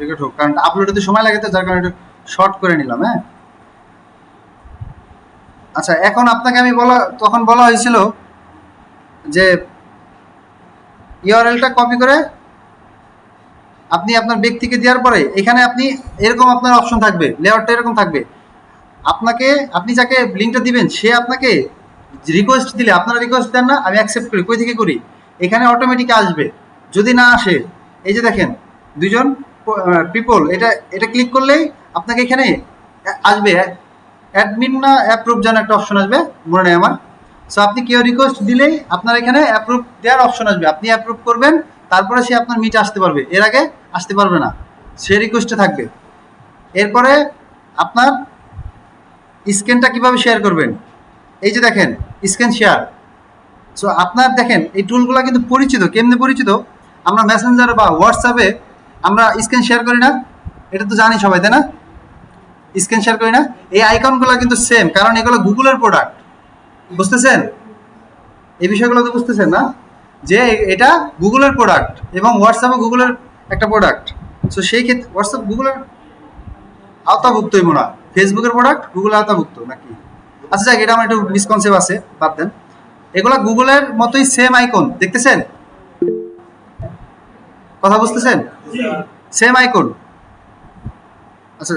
Record হোক, কারণ upload হতে সময় লাগে তো, যার কারণে একটু শর্ট করে নিলাম হ্যাঁ? আচ্ছা এখন আপনাকে আমি বলা, তখন বলা হয়েছিল যে ইউআরএলটা কপি করে আপনি আপনার ব্যক্তিকে দেওয়ার পরে এখানে আপনি এরকম আপনার অপশন থাকবে এরকম থাকবে। আপনাকে, আপনি যাকে লিঙ্কটা দিবেন, সে আপনাকে রিকোয়েস্ট দিলে, আপনারা রিকোয়েস্ট দেন না, আমি অ্যাকসেপ্ট করি। কই থেকে করি? এখানে অটোমেটিক আসবে। যদি না আসে, এই যে দেখেন দুজন পিপল এটা এটা ক্লিক করলেই আপনাকে এখানে আসবে। অ্যাডমিন না অ্যাপ্রুভ যেন একটা অপশন আসবে, মনে নেই আমার। সো আপনি কেউ রিকোয়েস্ট দিলেই আপনার এখানে অ্যাপ্রুভ দেওয়ার অপশন আসবে। আপনি অ্যাপ্রুভ করবেন, তারপরে সে আপনার মিটে আসতে পারবে। এর আগে আসতে পারবে না। সে রিকোয়েস্টে থাকবে। এরপরে আপনার স্ক্যানটা কীভাবে শেয়ার করবেন? এই যে দেখেন, স্ক্যান শেয়ার সো আপনার দেখেন, এই টুলগুলো কিন্তু পরিচিত। কেমনে পরিচিত? আমরা মেসেঞ্জার বা হোয়াটসঅ্যাপে আমরা স্ক্যান শেয়ার করি না? এটা তো জানি সবাই, তাই না? স্ক্যান শেয়ার করি না? এই আইকনগুলো কিন্তু সেম কারণ এগুলো গুগলের প্রোডাক্ট বুঝতেছেন? এই বিষয়গুলো তো বুঝতেছেন না? যে এটা গুগলের প্রোডাক্ট এবং হোয়াটসঅ্যাপও গুগলের একটা প্রোডাক্ট সো সেই ক্ষেত্রে হোয়াটসঅ্যাপ গুগলের আওতাভুক্তই মনে হয় ফেসবুকের প্রোডাক্ট গুগলের আওতাভুক্ত নাকি? আচ্ছা যাক, এটা আমার একটু মিসকনসেপ্ট আছে, বাদ দেন। এগুলা গুগলের মতোই সেম আইকন দেখতেছেন? কথা বুঝতেছেন? সেম আইকন আচ্ছা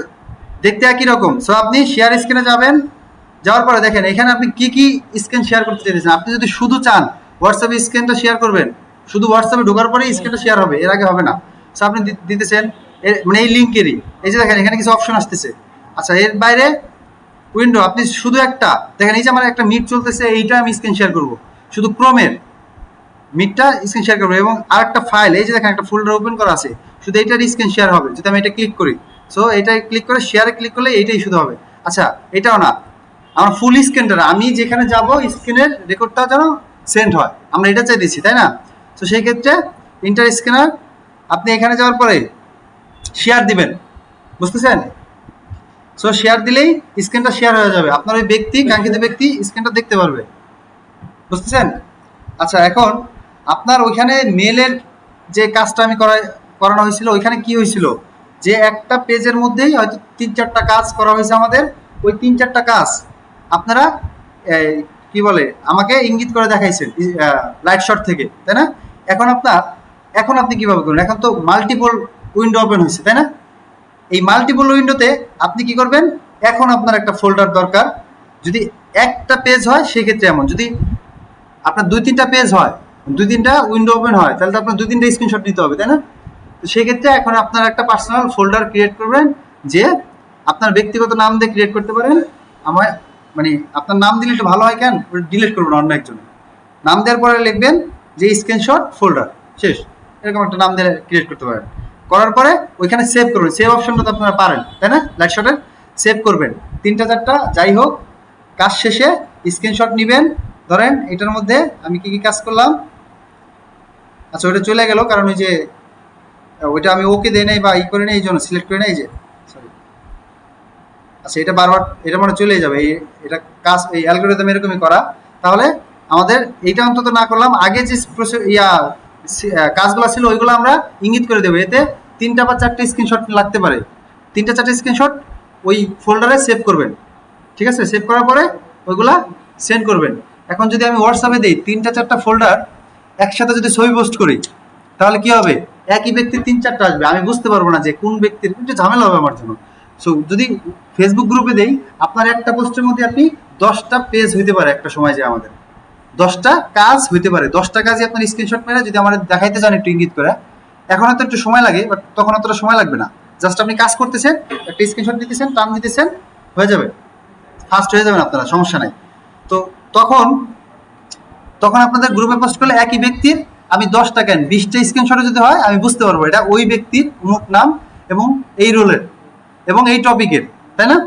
দেখতে একই রকম? সো আপনি শেয়ার স্ক্রিনে যাবেন, যাওয়ার পরে দেখেন, এখানে আপনি কি কি স্ক্রিন শেয়ার করতে চাইছেন আপনি যদি শুধু চান হোয়াটসঅ্যাপে স্ক্রিনটা শেয়ার করবেন। শুধু হোয়াটসঅ্যাপে ঢোকার পরেই স্ক্রিনটা শেয়ার হবে, এর আগে হবে না। সো আপনি দিতেছেন মানে এই লিঙ্কেরই এই যে দেখেন, এখানে কিছু অপশন আসতেছে। আচ্ছা এর বাইরে উইন্ডো আপনি শুধু একটা, দেখেন, এই যে আমার একটা মিট চলতেছে, এইটা আমি স্ক্রিন শেয়ার করব। শুধু ক্রোমের মিটটা স্ক্রিন শেয়ার করব এবং আর একটা ফাইল এই যে দেখেন একটা ফোল্ডার ওপেন করা আছে, শুধু এইটার স্ক্রিন শেয়ার হবে। যদি আমি এটা ক্লিক করি সো এটা ক্লিক করে শেয়ারে ক্লিক করলে এইটাই শুধু হবে। আচ্ছা এটাও না। আমার ফুল স্ক্রিনটা আমি যেখানে যাব স্ক্রিনের রেকর্ডটা যেন সেন্ড হয়। আমরা এটা চাইতেছি তাই না? তো সেই ক্ষেত্রে ইন্টার স্ক্যানার আপনি এখানে যাওয়ার পরে শেয়ার দিবেন। বুঝতেছেন? সো শেয়ার দিলেই স্ক্রিনটা শেয়ার হয়ে যাবে। আপনার ওই ব্যক্তি, কাঙ্ক্ষিত ব্যক্তি স্ক্রিনটা দেখতে পারবে। বুঝতেছেন? আচ্ছা এখন আপনার ওইখানে মেলের যে কাজটা আমি করা করানো হয়েছিল, ওইখানে কি হয়েছিল? যে একটা পেজের মধ্যেই হয়তো তিন চারটা কাজ করা হয়েছে আমাদের, ওই তিন চারটা কাজ আপনারা কি বলে, আমাকে ইঙ্গিত করে দেখাইছেন লাইট শট থেকে, তাই না? এখন আপনার, এখন আপনি কীভাবে করবেন? এখন তো মাল্টিপল উইন্ডো ওপেন হয়েছে, তাই না? এই মাল্টিপল উইন্ডোতে আপনি কি করবেন? এখন আপনার একটা ফোল্ডার দরকার। যদি একটা পেজ হয়, সেক্ষেত্রে এমন। যদি আপনার দুই তিনটা পেজ হয় দুই তিনটা উইন্ডো ওপেন হয়, তাহলে তো আপনার দুই তিনটা স্ক্রিনশট নিতে হবে, তাই না? তো সেক্ষেত্রে এখন আপনার একটা পার্সোনাল ফোল্ডার ক্রিয়েট করবেন, যে আপনার ব্যক্তিগত নাম দিয়ে ক্রিয়েট করতে পারেন। আমার মানে আপনার নাম দিলে একটু ভালো হয় কেন? ডিলিট করবেন অন্য একজন নাম দেওয়ার পরে লিখবেন যে স্ক্রিনশট ফোল্ডার শেষ। এরকম একটা নাম দিয়ে ক্রিয়েট করতে পারেন। করার পরে ওইখানে সেভ করবেন। সেভ অপশনটা তো আপনারা পারেন, তাই না? লাইট শটের সেভ করবেন। তিনটা, চারটা, যাই হোক, কাজ শেষে স্ক্রিনশট নেবেন। ধরেন এটার মধ্যে আমি কি কি কাজ করলাম? আচ্ছা ওটা চলে গেল, কারণ ওই যে ওইটা আমি ওকে দেই নাই বা ই করে নেই, এই জন্য সিলেক্ট করে নেই যে সরি আচ্ছা এটা বারবার এটা মানে চলে যাবে, এই, এটা কাজ, এই অ্যালগোরিদম এরকমই করা। তাহলে আমাদের এইটা অন্তত না করলাম, আগে যে ইয়া কাজগুলো ছিল, ওইগুলো আমরা ইঙ্গিত করে দেবো, এতে তিনটা বা চারটে স্ক্রিনশট লাগতে পারে। তিনটা, চারটে স্ক্রিনশট ওই ফোল্ডারে সেভ করবেন। ঠিক আছে? সেভ করার পরে ওইগুলা সেন্ড করবেন। এখন যদি আমি হোয়াটসঅ্যাপে দিই, তিনটা, চারটা ফোল্ডার একসাথে যদি ছবি পোস্ট করি, তাহলে কি হবে? একই ব্যক্তির তিন চারটা আসবে। আমি বুঝতে পারব না যে কোন ব্যক্তির একটু ঝামেলা হবে আমার জন্য। সো যদি ফেসবুক গ্রুপে দেই, আপনার একটা পোস্টের মধ্যে আপনি দশটা পেজ হইতে পারে একটা সময় যে আমাদের। দশটা কাজ হইতে পারে। দশটা কাজই আপনার স্ক্রিনশট মেরে যদি আমাদের দেখাইতে চান একটু ইঙ্গিত করে। এখন হয়তো একটু সময় লাগে বাট তখন অতটা সময় লাগবে না। জাস্ট আপনি কাজ করতেছেন, একটা স্ক্রিনশট দিতেছেন টান দিতেছেন, হয়ে যাবে। ফাস্ট হয়ে যাবেন আপনারা, সমস্যা নাই। তো তখন তখন আপনাদের গ্রুপে পোস্ট করলে একই ব্যক্তির আমি দশটা কেন বিশটা স্ক্রিনশটে যদি হয়, আমি বুঝতে পারব এটা ওই ব্যক্তির অমুক নাম এবং এই রোলের এবং এই টপিকের তাই না?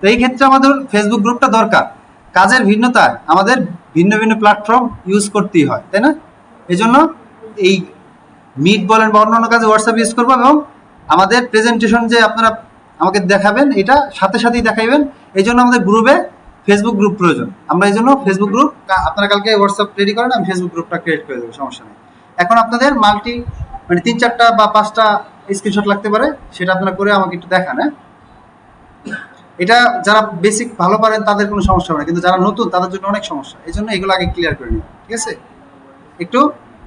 তো এই ক্ষেত্রে আমাদের ফেসবুক গ্রুপটা দরকার। কাজের ভিন্নতায় আমাদের ভিন্ন ভিন্ন প্ল্যাটফর্ম ইউজ করতেই হয়, তাই না? এই জন্য এই মিট বলেন বা অন্যান্য কাজে হোয়াটসঅ্যাপ ইউজ করব এবং আমাদের প্রেজেন্টেশন যে আপনারা আমাকে দেখাবেন, এটা সাথে সাথেই দেখাইবেন। এই জন্য আমাদের গ্রুপে ফেসবুক গ্রুপ প্রয়োজন। আমরা এই জন্য ফেসবুক গ্রুপ আপনারা কালকে হোয়াটসঅ্যাপ রেডি করেন, আমি ফেসবুক গ্রুপটা ক্রিয়েট করে দেবো, সমস্যা নেই। এখন আপনাদের মাল্টি মানে তিন চারটা বা পাঁচটা স্ক্রিনশট লাগতে পারে, সেটা আপনারা করে আমাকে একটু দেখান হ্যাঁ? এটা যারা বেসিক ভালো পারেন, তাদের কোনো সমস্যা হবে না, কিন্তু যারা নতুন, তাদের জন্য অনেক সমস্যা। এই জন্য এগুলো আগে ক্লিয়ার করে নিন, ঠিক আছে? একটু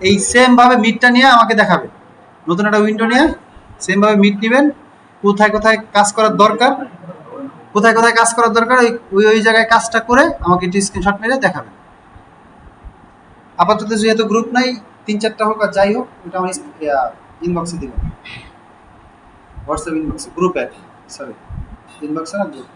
এই সেমভাবে মিটটা নিয়ে আমাকে দেখাবে। নতুন একটা উইন্ডো নিয়ে সেমভাবে মিট নেবেন, কোথায় কোথায় কাজ করার দরকার কোথায় কোথায় কাজ করার দরকার, ওই ওই জায়গায় কাজটা করে আমাকে একটু স্ক্রিনশট মেরে দেখাবেন। আপাতত যেহেতু গ্রুপ নাই, তিন চারটা হোক আর যাই হোক, ওটা আমার ইনবক্সে দিব হোয়াটসঅ্যাপ ইনবক্সে গ্রুপে সরি ইনবক্সে না গ্রুপ